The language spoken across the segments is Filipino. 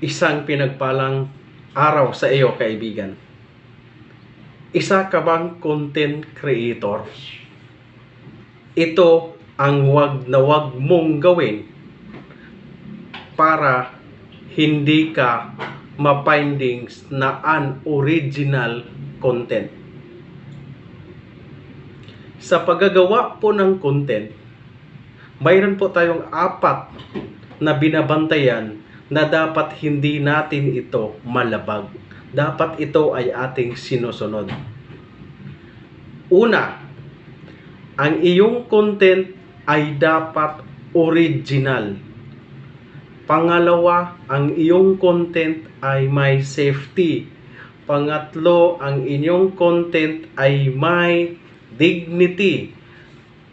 Isang pinagpalang araw sa iyo, kaibigan. Isa ka bang content creator? Ito ang wag na wag mong gawin para hindi ka ma-findings na unoriginal content. Sa paggagawa po ng content, mayroon po tayong apat na binabantayan na dapat hindi natin ito malabag. Dapat ito ay ating sinusunod. Una, ang iyong content ay dapat original. Pangalawa, ang iyong content ay may safety. Pangatlo, ang inyong content ay may dignity.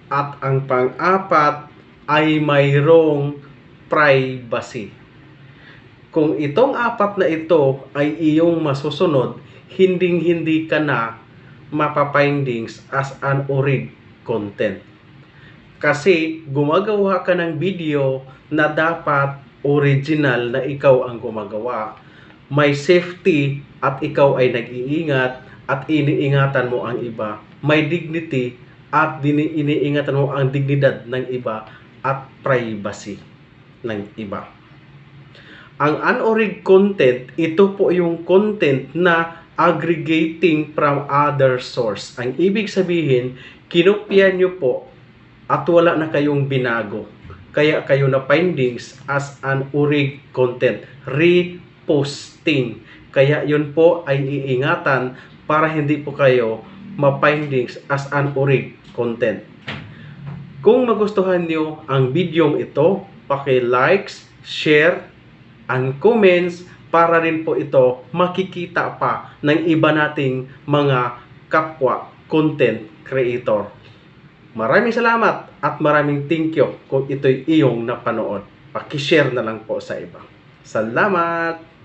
At ang pang-apat ay mayroong privacy. Kung itong apat na ito ay iyong masusunod, hinding-hindi ka na mapapindings as an orig content. Kasi gumagawa ka ng video na dapat original na ikaw ang gumagawa. May safety at ikaw ay nag-iingat at iniingatan mo ang iba. May dignity at iniingatan mo ang dignidad ng iba at privacy ng iba. Ang unorig content, ito po yung content na aggregating from other source. Ang ibig sabihin, kinopya nyo po at wala na kayong binago. Kaya kayo na findings as an urig content. Reposting. Kaya yun po ay iingatan para hindi po kayo ma-findings as an urig content. Kung magustuhan nyo ang videong ito, paki-likes, share, and comments para rin po ito makikita pa ng iba nating mga kapwa content creator. Maraming salamat at maraming thank you kung ito'y iyong napanood. Pakishare na lang po sa iba. Salamat!